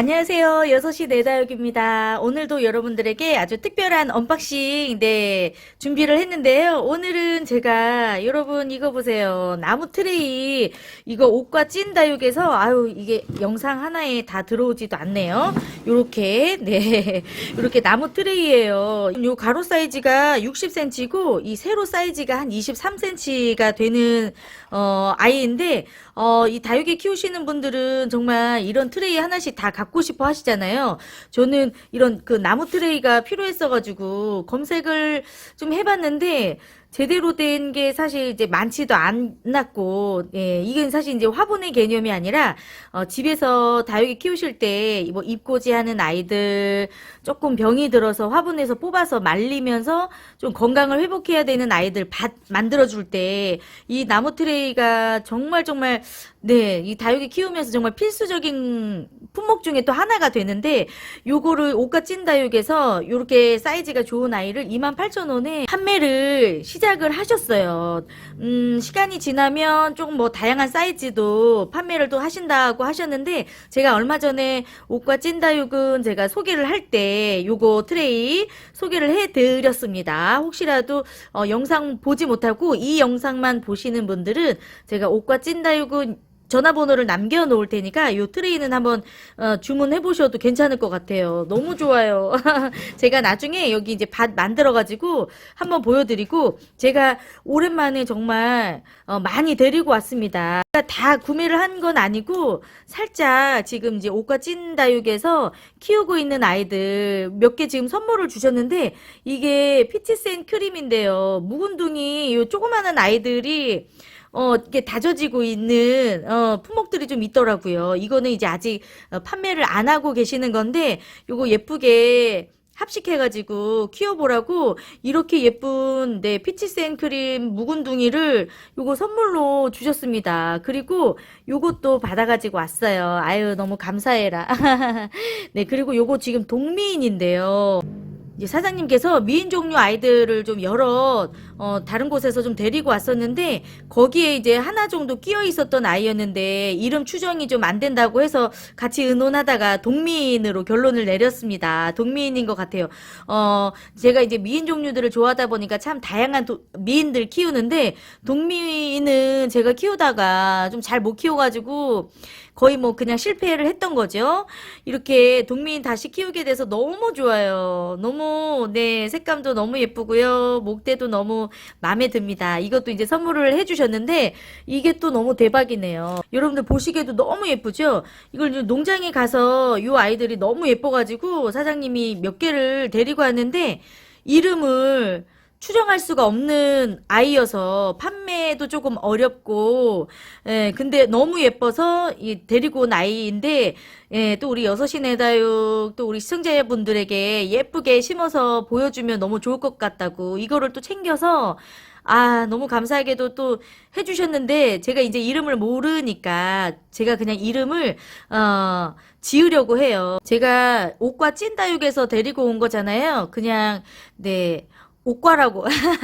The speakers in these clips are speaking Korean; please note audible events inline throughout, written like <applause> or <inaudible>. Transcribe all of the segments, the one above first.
안녕하세요. 6시 내다육입니다. 오늘도 여러분들에게 아주 특별한 언박싱, 네, 준비를 했는데요. 오늘은 제가, 여러분 이거 보세요. 나무 트레이, 이거 옷과 찐 다육에서, 아유, 이게 영상 하나에 다 들어오지도 않네요. 요렇게, 네, <laughs> 요렇게 나무 트레이예요. 요 가로 사이즈가 60cm고, 이 세로 사이즈가 한 23cm가 되는, 어, 아이인데, 어, 이 다육이 키우시는 분들은 정말 이런 트레이 하나씩 다 갖고 싶어 하시잖아요. 저는 이런 그 나무 트레이가 필요했어가지고 검색을 좀 해봤는데, 제대로 된 게 사실 이제 많지도 않았고, 예, 이건 사실 이제 화분의 개념이 아니라, 어, 집에서 다육이 키우실 때, 뭐, 입고지 하는 아이들, 조금 병이 들어서 화분에서 뽑아서 말리면서 좀 건강을 회복해야 되는 아이들 밭 만들어줄 때, 이 나무 트레이가 정말 정말, 네, 이 다육이 키우면서 정말 필수적인 품목 중에 또 하나가 되는데, 요거를 옷과 찐 다육에서 요렇게 사이즈가 좋은 아이를 28,000원에 판매를 시 작을 하셨어요. 음, 시간이 지나면 조금 뭐 다양한 사이즈도 판매를 또 하신다고 하셨는데, 제가 얼마 전에 옷과 찐 다육은 제가 소개를 할 때 요거 트레이 소개를 해드렸습니다. 혹시라도 어, 영상 보지 못하고 이 영상만 보시는 분들은 제가 옷과 찐 다육은 전화번호를 남겨놓을 테니까 요 트레이는 한번 어, 주문해 보셔도 괜찮을 것 같아요. 너무 좋아요. <laughs> 제가 나중에 여기 이제 밭 만들어가지고 한번 보여드리고 제가 오랜만에 정말 어, 많이 데리고 왔습니다. 다 구매를 한 건 아니고 살짝 지금 이제 옷과 찐 다육에서 키우고 있는 아이들 몇 개 지금 선물을 주셨는데 이게 피치센 크림인데요. 묵은둥이 요 조그마한 아이들이 어, 이게 다져지고 있는, 어, 품목들이 좀 있더라고요. 이거는 이제 아직 어, 판매를 안 하고 계시는 건데, 요거 예쁘게 합식해가지고 키워보라고 이렇게 예쁜 네 피치센 크림 묵은둥이를 요거 선물로 주셨습니다. 그리고 요것도 받아가지고 왔어요. 아유 너무 감사해라. <laughs> 네 그리고 요거 지금 동미인인데요. 사장님께서 미인 종류 아이들을 좀 여러 어, 다른 곳에서 좀 데리고 왔었는데 거기에 이제 하나 정도 끼어 있었던 아이였는데 이름 추정이 좀 안 된다고 해서 같이 의논하다가 동미인으로 결론을 내렸습니다. 동미인인 것 같아요. 어, 제가 이제 미인 종류들을 좋아하다 보니까 참 다양한 도- 미인들 키우는데 동미인은 제가 키우다가 좀 잘 못 키워가지고 거의 뭐 그냥 실패를 했던 거죠. 이렇게 동미인 다시 키우게 돼서 너무 좋아요. 너무, 네, 색감도 너무 예쁘고요. 목대도 너무 마음에 듭니다. 이것도 이제 선물을 해주셨는데, 이게 또 너무 대박이네요. 여러분들 보시기에도 너무 예쁘죠? 이걸 농장에 가서 이 아이들이 너무 예뻐가지고 사장님이 몇 개를 데리고 왔는데, 이름을 추정할 수가 없는 아이여서 판매도 조금 어렵고, 예, 근데 너무 예뻐서 이 데리고 온 아이인데, 예, 또 우리 여섯시 내 다육, 또 우리 시청자분들에게 예쁘게 심어서 보여주면 너무 좋을 것 같다고, 이거를 또 챙겨서, 아, 너무 감사하게도 또 해주셨는데, 제가 이제 이름을 모르니까, 제가 그냥 이름을, 어, 지으려고 해요. 제가 옷과 찐다육에서 데리고 온 거잖아요. 그냥, 네, 옷과라고. <laughs>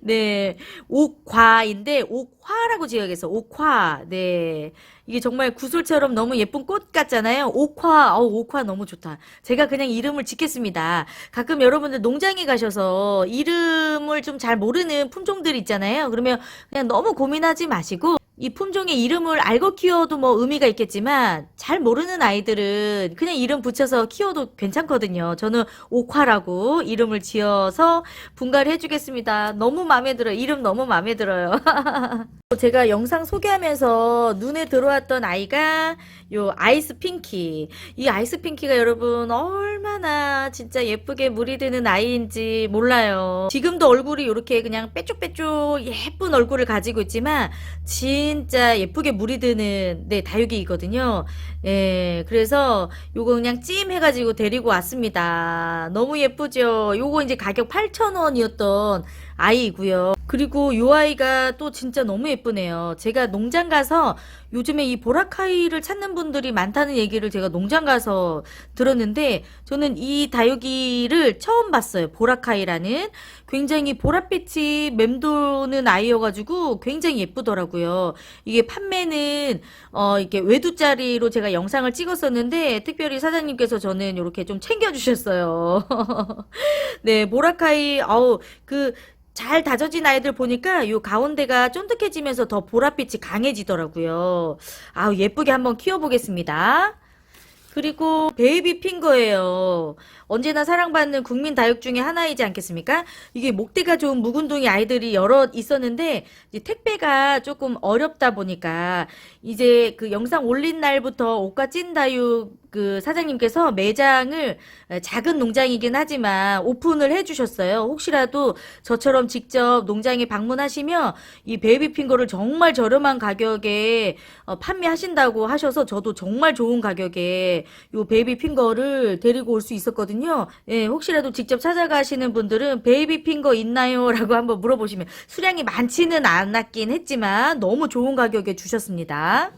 네, 옥과인데 옥화라고 지어야겠어. 옥화. 네. 이게 정말 구슬처럼 너무 예쁜 꽃 같잖아요. 옥화. 어, 옥화 너무 좋다. 제가 그냥 이름을 짓겠습니다. 가끔 여러분들 농장에 가셔서 이름을 좀 잘 모르는 품종들 있잖아요. 그러면 그냥 너무 고민하지 마시고 이 품종의 이름을 알고 키워도 뭐 의미가 있겠지만 잘 모르는 아이들은 그냥 이름 붙여서 키워도 괜찮거든요. 저는 옥화라고 이름을 지어서 분갈이 해주겠습니다. 너무 마음에 들어요. 이름 너무 마음에 들어요. <laughs> 제가 영상 소개하면서 눈에 들어왔던 아이가 요 아이스 핑키. 이 아이스 핑키가 여러분 얼마나 진짜 예쁘게 물이 드는 아이인지 몰라요. 지금도 얼굴이 이렇게 그냥 빼쭉빼쭉 예쁜 얼굴을 가지고 있지만 진짜 예쁘게 물이 드는 네 다육이거든요. 예, 그래서 요거 그냥 찜 해가지고 데리고 왔습니다. 너무 예쁘죠? 요거 이제 가격 8,000원이었던 아이이고요. 그리고 요 아이가 또 진짜 너무 예쁘네요. 제가 농장 가서 요즘에 이 보라카이를 찾는 분들이 많다는 얘기를 제가 농장 가서 들었는데 저는 이 다육이를 처음 봤어요. 보라카이라는 굉장히 보랏빛이 맴도는 아이여가지고 굉장히 예쁘더라고요. 이게 판매는 어 이렇게 외두짜리로 제가 영상을 찍었었는데 특별히 사장님께서 저는 이렇게 좀 챙겨주셨어요. <laughs> 네, 보라카이 어우 그잘 다져진 아이들 보니까 요 가운데가 쫀득해지면서 더 보랏빛이 강해지더라고요. 아우 예쁘게 한번 키워보겠습니다. 그리고 베이비 핑거예요. 언제나 사랑받는 국민 다육 중에 하나이지 않겠습니까? 이게 목대가 좋은 묵은둥이 아이들이 여러 있었는데 택배가 조금 어렵다 보니까 이제 그 영상 올린 날부터 옷과 찐 다육 그 사장님께서 매장을 작은 농장이긴 하지만 오픈을 해주셨어요. 혹시라도 저처럼 직접 농장에 방문하시면 이 베이비 핑거를 정말 저렴한 가격에 어, 판매하신다고 하셔서 저도 정말 좋은 가격에 요 베이비 핑거를 데리고 올 수 있었거든요. 예, 혹시라도 직접 찾아가시는 분들은 베이비 핑거 있나요? <laughs> 라고 한번 물어보시면 수량이 많지는 않았긴 했지만 너무 좋은 가격에 주셨습니다.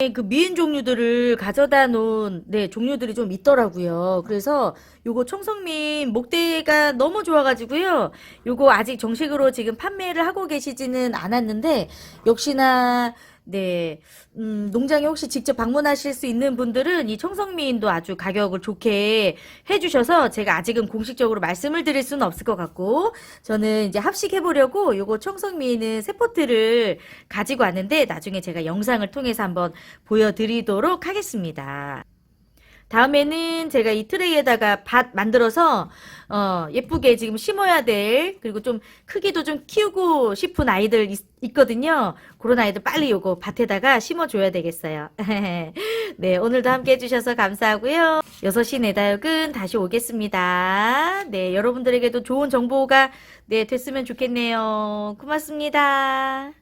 네, 그 미인 종류들을 가져다 놓은 네, 종류들이 좀 있더라고요. 그래서 요거 청성민 목대가 너무 좋아가지고요. 요거 아직 정식으로 지금 판매를 하고 계시지는 않았는데 역시나 네, 음, 농장에 혹시 직접 방문하실 수 있는 분들은 이 청성미인도 아주 가격을 좋게 해주셔서 제가 아직은 공식적으로 말씀을 드릴 수는 없을 것 같고 저는 이제 합식해보려고 요거 청성미인은 세 포트를 가지고 왔는데 나중에 제가 영상을 통해서 한번 보여드리도록 하겠습니다. 다음에는 제가 이 트레이에다가 밭 만들어서 어, 예쁘게 지금 심어야 될 그리고 좀 크기도 좀 키우고 싶은 아이들 있, 거든요 그런 아이들 빨리 요거 밭에다가 심어줘야 되겠어요. <laughs> 네, 오늘도 함께 해주셔서 감사하고요. 6시 내다육은 다시 오겠습니다. 네, 여러분들에게도 좋은 정보가 네, 됐으면 좋겠네요. 고맙습니다.